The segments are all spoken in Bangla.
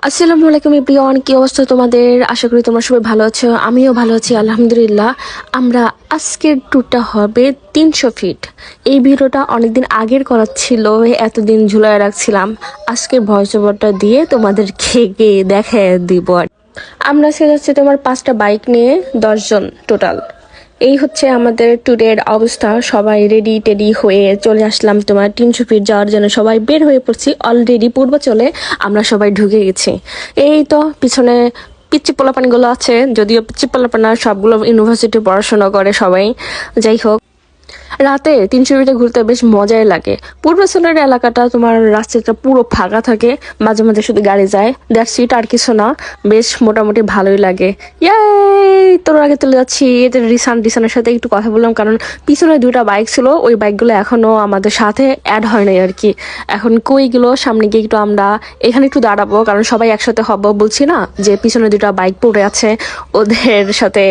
আসসালামু আলাইকুম এভরিওয়ান, কি অবস্থা তোমাদের? আশা করি তোমরা সবাই ভালো আছো, আমিও ভালো আছি, আলহামদুলিল্লাহ। আমরা আজকের ট্যুরটা হবে তিনশো ফিট এই ভিডিওটা অনেকদিন আগের করার ছিল, এতদিন ঝুলায় রাখছিলাম। আজকে ভয়েস ওভারটা দিয়ে তোমাদের খেয়ে দেখে দিব। আমরা সে যাচ্ছি তোমার পাঁচটা বাইক নিয়ে, দশজন টোটাল এই হচ্ছে আমাদের ট্যুরের অবস্থা। সবাই রেডি টেডি হয়ে চলে আসলাম তোমার তিনশো যাওয়ার জন্য। সবাই বের হয়ে পড়ছি অলরেডি পূর্ব চলে আমরা সবাই ঢুকে গেছি। এই তো পিছনে পিচ্চি পোলাপানগুলো আছে, যদিও পিচ্ছি পোলাপানা সবগুলো ইউনিভার্সিটি পড়াশোনা করে সবাই। যাই হোক। রাতে তিনশো ফিটে ঘুরতে বেশ মজাই লাগে। পূর্বাচলের এলাকাটা তোমার রাস্তাটা পুরো ফাঁকা থাকে, মাঝে মাঝে শুধু গাড়ি যায়। দ্যাট সিট আর কিছু না, বেশ মোটামুটি ভালোই লাগে। ইয়াই তোর আগে চলে যাচ্ছি। এতে রিসান, রিসানের সাথে একটু কথা বললাম, কারণ পিছনে দুইটা বাইক ছিল, ওই বাইকগুলো এখনও আমাদের সাথে অ্যাড হয় নাই আর কি। এখন কইগুলো সামনে গিয়ে একটু আমরা এখানে একটু দাঁড়াবো, কারণ সবাই একসাথে হব বলছি না, যে পিছনে দুটা বাইক পড়ে আছে, ওদের সাথে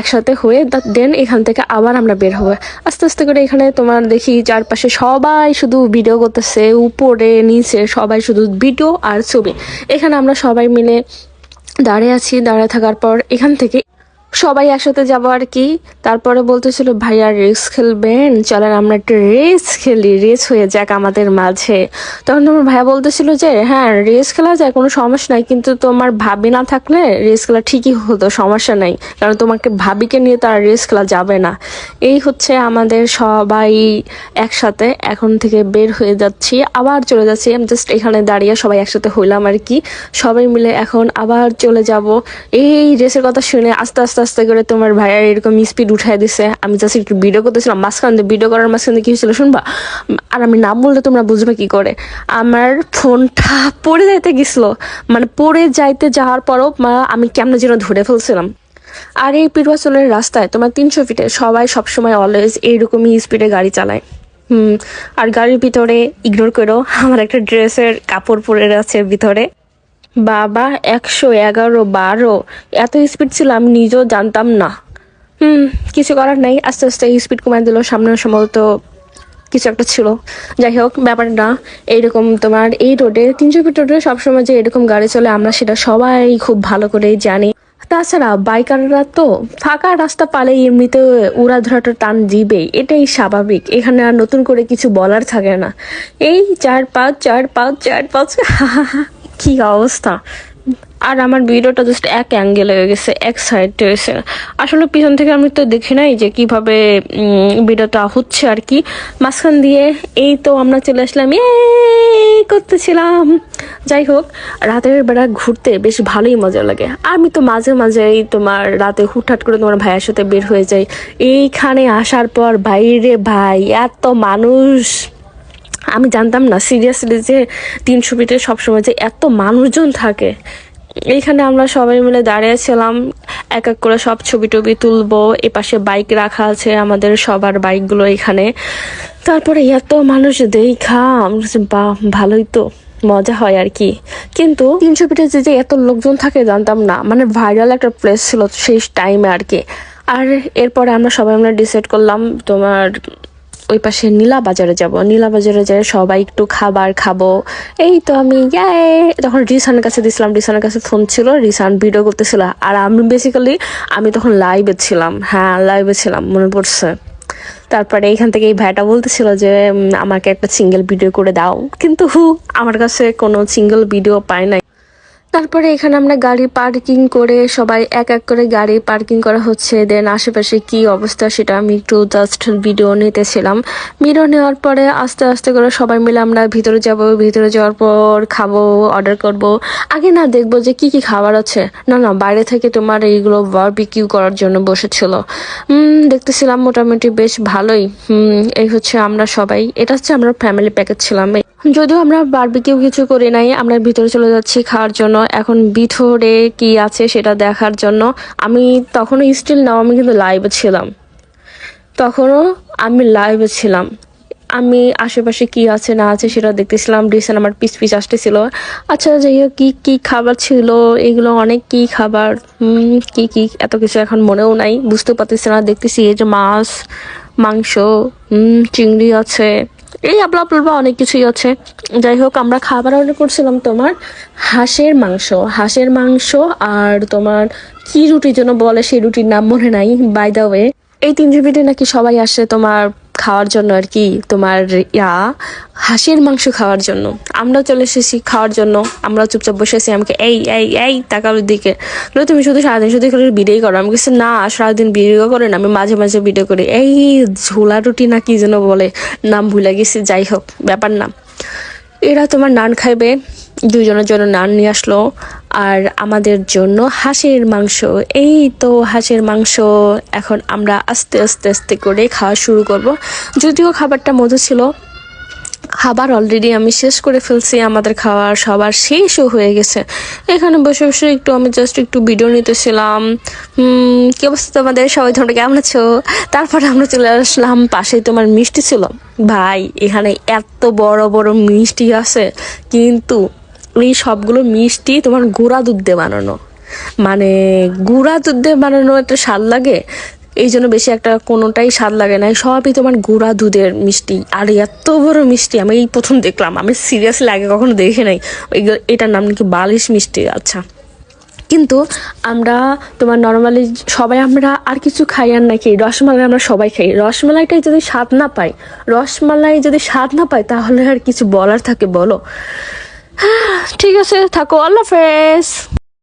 একসাথে হয়ে দেন এখান থেকে আবার আমরা বের হব। আস্তে আস্তে করে এখানে তোমার দেখি চারপাশে সবাই শুধু ভিডিও করতেছে, উপরে, নিচে সবাই শুধু ভিডিও আর ছবি। এখানে আমরা সবাই মিলে দাঁড়িয়ে আছি, দাঁড়িয়ে থাকার পর এখান থেকে সবাই একসাথে যাব আর কি। তারপরে বলতেছিল, ভাইয়া রেস খেলবেন? চলেন, আমরা একটা রেস খেলি। রেস হয়ে যাক আমাদের মাঝে। তখন তোমার ভাইয়া বলতেছিল যে হ্যাঁ রেস খেলা যায়, কোনো সমস্যা নাই। কিন্তু তোমার ভাবি না থাকলে রেস খেলা ঠিকই হতো, সমস্যা নাই। কারণ তোমাকে ভাবিকে নিয়ে তো আর রেস খেলা যাবে না। এই হচ্ছে আমাদের সবাই একসাথে এখন থেকে বের হয়ে যাচ্ছি, আবার চলে যাচ্ছি। আমি জাস্ট এখানে দাঁড়িয়ে সবাই একসাথে হইলাম আর কি। সবাই মিলে এখন আবার চলে যাব। এই রেসের কথা শুনে আস্তে আস্তে আস্তে করে তোমার ভাইয়া এরকম স্পিড উঠাই দিছে। আমি জাস্ট একটু ভিডিও করতেছিলাম, মাঝখান দিয়ে ভিডিও করার মাঝখান দিয়ে কি হয়েছিল শুনবা? আর আমি নাম বললে তোমরা বুঝবে কি করে? আমার ফোনটা পড়ে যাইতে গেছিল। মানে পড়ে যাইতে যাওয়ার পরও আমি কেমন যেন ধরে ফেলছিলাম। আর এই পীরবাচলের রাস্তায় তোমার তিনশো ফিটে সবাই সবসময় অলওয়েজ এইরকমই স্পিডে গাড়ি চালায়। হুম, আর গাড়ির ভিতরে ইগনোর করো, আমার একটা ড্রেসের কাপড় পরে আছে ভিতরে। বাবা, একশো এগারো বারো। এত স্পিড ছিল, আমি নিজেও জানতাম না। হুম, কিছু করার নাই। আস্তে আস্তে স্পিড কমায় দিল। সামনে সম্ভবত কিছু একটা ছিল। যাই হোক, ব্যাপারটা এইরকম তোমার এই রোডে তিনশো ফিট রোডে সবসময় যে এরকম গাড়ি চলে, আমরা সেটা সবাই খুব ভালো করেই জানি। তাছাড়া বাইকাররা তো ফাঁকা রাস্তা পালে এমনিতে উড়াধরাটা টান দিবেই। এটাই স্বাভাবিক। এখানে আর নতুন করে কিছু বলার থাকে না। এই চার পাঁচ চার পাঁচ চার পাঁচ কি অবস্থা? আর আমার ভিডিওটা জাস্ট এক অ্যাঙ্গেল হয়ে গেছে, এক সাইড হয়েছে। আসলে পিছন থেকে আমি তো দেখি নাই যে কীভাবে ভিডিওটা হচ্ছে আর কি। মাঝখান দিয়ে এই তো আমরা চলে আসলাম করতেছিলাম। যাই হোক, রাতের বেলা ঘুরতে বেশ ভালোই মজা লাগে। আমি তো মাঝে মাঝেই তোমার রাতে হুটহাট করে তোমার ভাইয়ের সাথে বের হয়ে যাই। এইখানে আসার পর বাইরে ভাই, এত মানুষ আমি জানতাম না সিরিয়াসলি যে তিনশো ফিটে সবসময় যে এত মানুষজন থাকে। এইখানে আমরা সবাই মিলে দাঁড়িয়েছিলাম এক এক করে সব ছবি টবি তুলবো, এপাশে বাইক রাখা আছে আমাদের সবার বাইকগুলো এখানে। তারপরে এত মানুষ দেখা, আমরা বাহ, ভালোই তো, মজা হয় আর কি। কিন্তু তিনশো ফিটে যে যে এত লোকজন থাকে জানতাম না মানে ভাইরাল একটা প্লেস ছিল সেই টাইমে আর কি। আর এরপরে আমরা সবাই আমরা ডিসাইড করলাম তোমার ওই পাশে নীলা বাজারে যাব। নীলা বাজারে যাই, সবাই একটু খাবার খাব। এই তো আমি তখন রিসানের কাছে দিছিলাম, রিসানের কাছে ফোন ছিল, রিসান ভিডিও করতেছিল। আর আমি বেসিক্যালি আমি তখন লাইভে ছিলাম। হ্যাঁ লাইভে ছিলাম, মনে পড়ছে। তারপরে এইখান থেকে এই ভাইটা বলতেছিল যে আমাকে একটা সিঙ্গেল ভিডিও করে দাও। কিন্তু হু, আমার কাছে কোনো সিঙ্গেল ভিডিও পাই নাই। তারপরে এখানে আমরা গাড়ি পার্কিং করে সবাই এক এক করে গাড়ি পার্কিং করা হচ্ছে। দেন আশেপাশে কি অবস্থা সেটা আমি একটু জাস্ট ভিডিও নিতেছিলাম। ভিডিও নেওয়ার পরে আস্তে আস্তে করে সবাই মিলে আমরা ভিতরে যাব, ভিতরে যাওয়ার পর খাব অর্ডার করব। আগে না দেখব যে কি কি খাবার আছে। না না, বাইরে থেকে তোমার এইগুলো বারবিকিউ করার জন্য বসেছিল। দেখতেছিলাম মোটামুটি বেশ ভালোই। এই হচ্ছে আমরা সবাই। এটা হচ্ছে আমরা ফ্যামিলি প্যাকেজ ছিলাম। যদিও আমরা বারবিকিউ কিছু করি নাই, আমরা ভিতরে চলে যাচ্ছি খাওয়ার জন্য। এখন ভিতরে কি আছে সেটা দেখার জন্য। আমি তখনও স্টিল নাও আমি কিন্তু লাইভে ছিলাম। তখনও আমি লাইভে ছিলাম। আমি আশেপাশে কি আছে না আছে সেটা দেখতেছিলাম। রিসেন্ট আমার পিস পিস আসতেছিল। আচ্ছা যাই হোক, কী কী খাবার ছিল? এগুলো অনেক কি খাবার? কি কি, এত কিছু এখন মনেও নাই। বুঝতে পারতেছি না। দেখতেছি এই যে মাছ, মাংস চিংড়ি আছে। এই আপলা আপলা অনেক কিছুই আছে। যাই হোক, আমরা খাবার অর্ডার করছিলাম তোমার হাঁসের মাংস। হাঁসের মাংস আর তোমার কি রুটির জন্য বলে সেই রুটির নাম মনে নাই বাই দা ওয়ে এই তিন জিবিতে নাকি সবাই আসে তোমার খাওয়ার জন্য আর কি, তোমার ইয়া, হাঁসের মাংস খাওয়ার জন্য। আমরা চলে এসেছি খাওয়ার জন্য। আমরা চুপচাপ বসে আছি। আমাকে, এই এই এই তাকার দিকে তুমি শুধু সারাদিন, শুধু করে ভিডিও করো। আমি কিছু না, সারাদিন ভিডিও করে না, আমি মাঝে মাঝে ভিডিও করি। এই ঝোলা রুটি না কি যেন বলে, নাম ভুলে গেছি, যাই হোক, ব্যাপার না। এরা তোমার নান খাইবে, দুজনের জন্য নান নিয়ে আসলো, আর আমাদের জন্য হাঁসের মাংস। এই তো হাঁসের মাংস, এখন আমরা আস্তে আস্তে আস্তে করে খাওয়া শুরু করব। যদিও খাবারটা মধু ছিল খাবার অলরেডি আমি শেষ করে ফেলছি, আমাদের খাবার সবার শেষও হয়ে গেছে। এখানে বসে বসে একটু আমি জাস্ট একটু ভিডিও নিতেছিলাম। কি অবস্থা তোমাদের? সবাই তোমরা কেমন আছো? তারপরে আমরা চলে আসলাম পাশেই তোমার মিষ্টি ছিল। ভাই, এখানে এত বড় বড় মিষ্টি আছে, কিন্তু এই সবগুলো মিষ্টি তোমার গুঁড়া দুধ দিয়ে বানানো। মানে গুঁড়া দুধ দিয়ে বানানো একটা স্বাদ লাগে এই জন্য বেশি একটা কোনোটাই স্বাদ লাগে না। সবই তোমার গুঁড়া দুধের মিষ্টি। আর এত বড় মিষ্টি, আমি এই প্রথম দেখলাম। আমি সিরিয়াসলি আগে কখনো দেখি নাই। এটার নাম নাকি বালিশ মিষ্টি আচ্ছা। কিন্তু আমরা তোমার নর্মালি সবাই আমরা আর কিছু খাই আর নাকি রসমালাই আমরা সবাই খাই। রসমালাইটাই যদি স্বাদ না পাই, রসমালাই যদি স্বাদ না পাই, তাহলে আর কিছু বলার থাকে বলো? ঠিক আছে, থাকো, আল্লাহ হাফেজ।